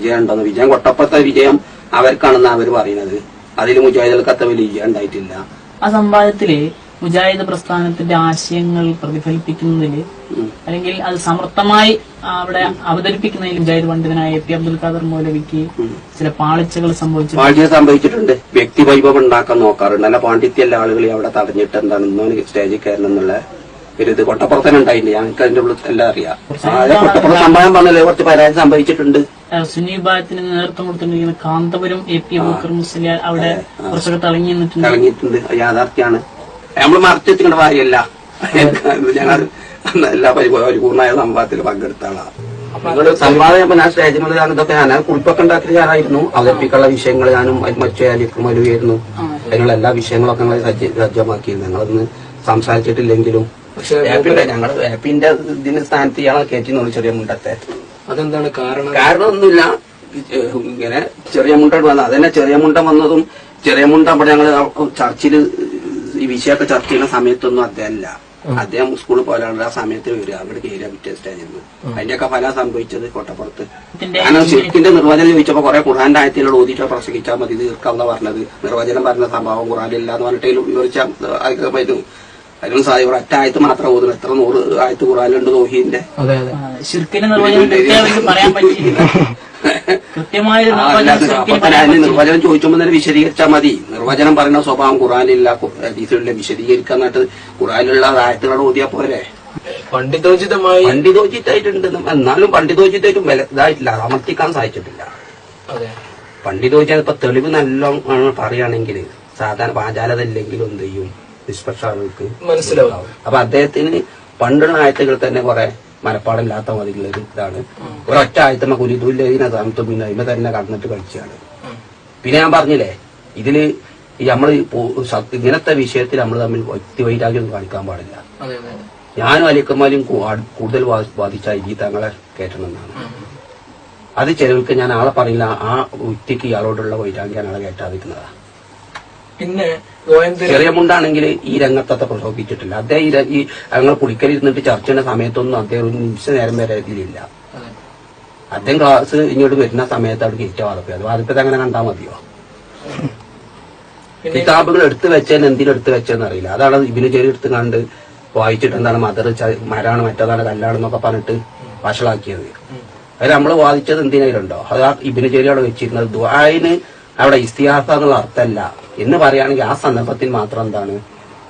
വിജയം. ഉണ്ടെന്ന് വിജയം കൊട്ടപ്പത്തെ വിജയം അവർക്കാണെന്ന് അവർ പറയുന്നത്. അതിൽ മുജാഹിദുകൾക്ക് അത്ര വലിയ വിജയം ഉണ്ടായിട്ടില്ല. ആ സംവാദത്തിൽ മുജാഹിദ് പ്രസ്ഥാനത്തിന്റെ ആശയങ്ങൾ പ്രതിഫലിപ്പിക്കുന്നതിൽ അല്ലെങ്കിൽ അത് സമർത്ഥമായി അവിടെ അവതരിപ്പിക്കുന്നതിൽ മുജാഹിദ് പണ്ഡിതനായ എ പി അബ്ദുൽ ഖാദർ മൗലവിക്ക് ചില പാളിച്ചകൾ സംഭവിച്ചു പാളിച്ചകൾ സംഭവിച്ചിട്ടുണ്ട്. വ്യക്തി വൈഭവം ഉണ്ടാക്കാൻ നോക്കാറുണ്ട്. നല്ല പാണ്ഡിത്യല്ല ആളുകളെ അവിടെ തടഞ്ഞിട്ട് എന്താണ് ഇന്നോന് സ്റ്റേജിൽ കയറണം എന്നുള്ള ഒരു ഇത് കൊട്ടപ്പുറത്തന്നെ ഉണ്ടായില്ല ഞങ്ങൾക്ക് അതിന്റെ ഉള്ളിൽ എല്ലാം അറിയാം. കൊട്ടപ്പുറം കൊട്ടപ്പുറത്ത് സംഭവം പറഞ്ഞല്ലേ? കുറച്ച് പരാതി സംഭവിച്ചിട്ടുണ്ട്. സുനി വിഭാഗത്തിന് നേതൃത്വം കൊടുത്തിരിക്കുന്ന കാന്തപുരം എ പി അബൂക്കർ മുസ്ലിയാർ അവിടെ കുറച്ചൊക്കെ തിളങ്ങി നിന്നിട്ടുണ്ട്. ഇറങ്ങിയിട്ടുണ്ട് അത് യാഥാർത്ഥ്യമാണ്. നമ്മൾ മറച്ചെത്തിക്കേണ്ട കാര്യമല്ല. ഞങ്ങൾ എല്ലാ പരിപൂ- പരിപൂർണമായ സംഭവത്തിൽ പങ്കെടുത്ത ആളാണ്. നിങ്ങൾ സംവാദം ഞാൻ സ്റ്റേജിൽ മുതൽ ഞാൻ ഇതൊക്കെ ഞാൻ കുറിപ്പൊക്കെ ഉണ്ടാക്കിയ ഞാനായിരുന്നു അവതരിപ്പിക്കാനുള്ള വിഷയങ്ങൾ ഞാനും മറ്റു അലിക്കും മലുവായിരുന്നു അതിനുള്ള എല്ലാ വിഷയങ്ങളൊക്കെ ഞങ്ങൾ സജ്ജ- സജ്ജമാക്കിയിരുന്നു ഞങ്ങളൊന്ന് സംസാരിച്ചിട്ടില്ലെങ്കിലും പക്ഷെ ഞങ്ങൾ ആപ്പിന്റെ ഇതിന് സ്ഥാനത്ത് ഇയാളെ കയറ്റി ചെറിയ മുണ്ടത്തെ. അതെന്താണ് കാരണം? കാരണം ഒന്നുമില്ല ഇങ്ങനെ ചെറിയ മുണ്ട വന്നത് അതന്നെ ചെറിയ മുണ്ട വന്നതും ചെറിയ മുണ്ട അവിടെ ഞങ്ങൾ ചർച്ചിൽ ഈ വിഷയമൊക്കെ ചർച്ച ചെയ്യുന്ന സമയത്തൊന്നും അദ്ദേഹമല്ല അദ്ദേഹം സ്കൂളിൽ പോലുള്ള ആ സമയത്ത് വരിക. അവിടെ കയറിയ പിറ്റേ സ്റ്റേജിൽ നിന്ന് അതിന്റെയൊക്കെ ഫലം സംഭവിച്ചത് കോട്ടപ്പുറത്ത്. ഇതിന്റെ കാരണം ശരിക്കിന്റെ നിർവചനം ചോദിച്ചപ്പോ കുറെ ഖുറാന്റെ ആയത്തിലുള്ള ഓതിച്ചോ പ്രസംഗിച്ചാൽ മതി തീർക്കാവുന്ന പറഞ്ഞത്. നിർവചനം പറഞ്ഞ സംഭവം ഖുറാനില്ല എന്ന് പറഞ്ഞിട്ട് വിവരിച്ചാൽ വരും അതിനും സാധ്യത ഒറ്റ ആയത്ത് മാത്രം ഓതുന്നു. എത്ര നൂറ് ആയത്ത് ഖുറാനിലുണ്ട് തോഹീന്റെ അതെ അതെ. ശിർക്കിന്റെ നിർവചനം ചോദിച്ചുമ്പോൾ തന്നെ വിശദീകരിച്ചാൽ മതി. നിർവചനം പറയുന്ന സ്വഭാവം ഖുറാനില്ല ഹദീസിലുള്ള വിശദീകരിക്കാന്നിട്ട് ഖുറാനിലുള്ള ആയത്തുകളോട് ഓതിയാ പോരെ. പണ്ഡിതോചിതമായി പണ്ഡിതോചിതായിട്ടുണ്ട്. എന്നാലും പണ്ഡിതോചിതായിട്ടും വലുതായിട്ടില്ല അമർത്തിക്കാൻ സാധിച്ചിട്ടില്ല. അതെ. പണ്ഡിതോചിത ഇപ്പൊ തെളിവ് നല്ല പറയുകയാണെങ്കിൽ സാധാരണ പാചാലതല്ലെങ്കിലും എന്ത് ചെയ്യും? നിഷ്പക്ഷ ആളുകൾക്ക് മനസ്സിലാവും. അപ്പൊ അദ്ദേഹത്തിന് പണ്ടുള്ള ആയത്തുകൾ തന്നെ കുറെ മനപ്പാടില്ലാത്ത മതിയുള്ള ഒരു ഇതാണ്. ഒരൊറ്റ ആയത്ത് നമുക്ക് താമസം പിന്നെ അതിനെ തന്നെ കടന്നിട്ട് കളിച്ചാണ് പിന്നെ ഞാൻ പറഞ്ഞില്ലേ ഇതിൽ നമ്മൾ ഇങ്ങനത്തെ വിഷയത്തിൽ നമ്മൾ തമ്മിൽ വ്യക്തി വൈരാഗ്യം കാണിക്കാൻ പാടില്ല. ഞാനും അലിക്കന്മാരും കൂടുതൽ ബാധിച്ച ഈ തങ്ങളെ കയറ്റണമെന്നാണ് അത് ചിലവർക്ക് ഞാൻ ആളെ പറയില്ല ആ വ്യക്തിക്ക് ഇയാളോടുള്ള വൈരാഗ്യം ആളെ കയറ്റാതിരിക്കുന്നതാ പിന്നെ ചെറിയ മുണ്ടാണെങ്കിൽ ഈ രംഗത്തത്തെ പ്രശോഭിച്ചിട്ടില്ല അദ്ദേഹം ഈ ഈ ഞങ്ങൾ കുടിക്കലിരുന്നിട്ട് ചർച്ച ചെയ്യുന്ന സമയത്തൊന്നും അദ്ദേഹം ഒരു നിമിഷ നേരം വരെ ഇതിലില്ല. അദ്ദേഹം ക്ലാസ് ഇങ്ങോട്ട് വരുന്ന സമയത്ത് അവിടെ ഏറ്റവും വാദപ്പി അത് വാദപ്പത് അങ്ങനെ കണ്ടാൽ മതിയോ? കിതാബുകൾ എടുത്തു വെച്ചതിന് എന്തിനും എടുത്തു വെച്ചതെന്ന് അറിയില്ല. അതാണ് ഇബിന് ചെറിയ എടുത്ത് കണ്ട് വായിച്ചിട്ട് എന്താണ് മദർ മരാണ് മറ്റേതാണ് കല്ലാണെന്നൊക്കെ പറഞ്ഞിട്ട് വഷളാക്കിയത്. അത് നമ്മൾ വാദിച്ചത് എന്തിനായിട്ടുണ്ടോ അത് ആ ഇബിന് ചെറിയ അവിടെ വെച്ചിരുന്നത് ദുആന് അവിടെ ഇസ്തിഹാസ എന്നുള്ള അർത്ഥമല്ല. എന്ന് പറയുകയാണെങ്കിൽ ആ സന്ദർഭത്തിൽ മാത്രം എന്താണ്?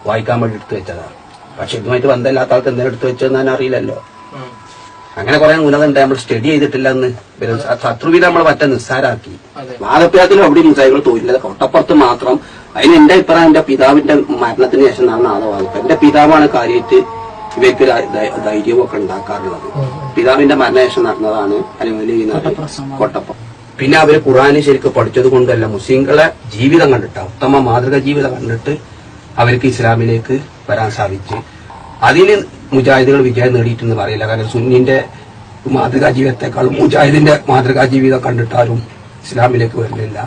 വായിക്കാൻ വേണ്ടി എടുത്തു വെച്ചതാണ്. പക്ഷെ ഇതുമായിട്ട് ബന്ധമില്ലാത്ത ആൾക്ക് എന്തിനാ എടുത്തു വെച്ചതെന്ന് ഞാൻ അറിയില്ലല്ലോ. അങ്ങനെ കുറെ ഉന്നതുണ്ട് നമ്മൾ സ്റ്റഡി ചെയ്തിട്ടില്ല എന്ന് ശത്രുവിനെ നമ്മൾ മറ്റേ നിസ്സാരാക്കി. അതെ. വാദപ്യാത്തിലും അവിടെ മുസായികൾ തോന്നില്ല കൊട്ടപ്പുറത്ത് മാത്രം അതിന് എന്റെ അഭിപ്രായം എന്റെ പിതാവിന്റെ മരണത്തിന് ശേഷം നടന്ന ആദവാദിപ്പ് എന്റെ പിതാവാണ് കാര്യമായിട്ട് ഇവയ്ക്ക് ധൈര്യമൊക്കെ ഉണ്ടാക്കാറുള്ളത്. പിതാവിന്റെ മരണശേഷം നടന്നതാണ് അല്ലെങ്കിൽ. കൊട്ടപ്പം പിന്നെ അവർ ഖുറാന് ശരിക്കും പഠിച്ചത് കൊണ്ടല്ല. മുസ്ലിങ്ങളെ ജീവിതം കണ്ടിട്ട്. ഉത്തമ മാതൃക ജീവിതം കണ്ടിട്ട് അവർക്ക് ഇസ്ലാമിലേക്ക് വരാൻ സാധിച്ചു. അതിന് മുജാഹിദുകൾ വിജയം നേടിയിട്ടെന്ന് പറയില്ല. കാരണം സുന്നിന്റെ മാതൃകാ ജീവിതത്തെക്കാളും മുജാഹിദിന്റെ മാതൃകാ ജീവിതം കണ്ടിട്ടാരും ഇസ്ലാമിലേക്ക് വരുന്നില്ല